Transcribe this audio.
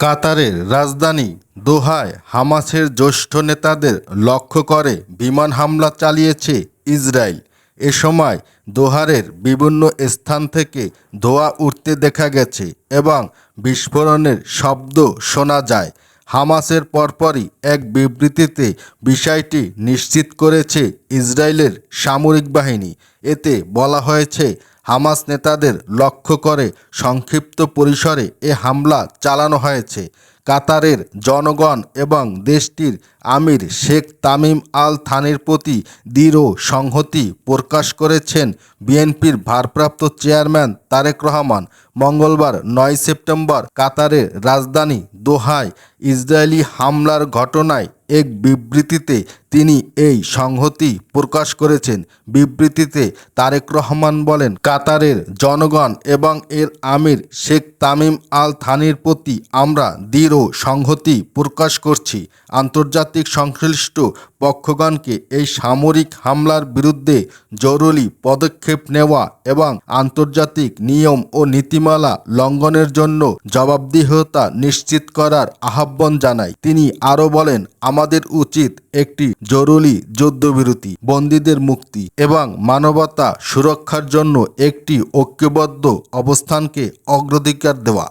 কাতারের রাজধানী দোহায় হামাসের জ্যেষ্ঠ নেতাদের লক্ষ্য করে বিমান হামলা চালিয়েছে ইসরায়েল। এ সময় দোহারের বিভিন্ন স্থান থেকে ধোঁয়া উঠতে দেখা গেছে এবং বিস্ফোরণের শব্দ শোনা যায়। হামাসের পরপরই এক বিবৃতিতে বিষয়টি নিশ্চিত করেছে ইসরায়েলের সামরিক বাহিনী। এতে বলা হয়েছে হামাস নেতাদের লক্ষ্য করে সংক্ষিপ্ত পরিসরে এ হামলা চালানো হয়েছে। কাতারের জনগণ এবং দেশটির আমির শেখ তামিম আল থানির প্রতি দৃঢ় সংহতি প্রকাশ করেছেন বিএনপির ভারপ্রাপ্ত চেয়ারম্যান তারেক রহমান। মঙ্গলবার নয় সেপ্টেম্বর কাতারের রাজধানী দোহায় ইসরায়েলি হামলার ঘটনায় এক বিবৃতিতে তিনি এই সংহতি প্রকাশ করেছেন। বিবৃতিতে তারেক রহমান বলেন, কাতারের জনগণ এবং এর আমির শেখ তামিম আল থানির প্রতি আমরা দৃঢ় সংহতি প্রকাশ করছি। আন্তর্জাতিক সংশ্লিষ্ট পক্ষগণকে এই সামরিক হামলার বিরুদ্ধে জরুরি পদক্ষেপ নেওয়া এবং আন্তর্জাতিক নিয়ম ও নীতিমালা লঙ্ঘনের জন্য জবাবদিহতা নিশ্চিত করার আহ্বান জানায়। তিনি আরও বলেন, আমাদের উচিত একটি জরুরি যুদ্ধবিরতি, বন্দীদের মুক্তি এবং মানবতা সুরক্ষার জন্য একটি ঐক্যবদ্ধ অবস্থানকে অগ্রাধিকার দেওয়া।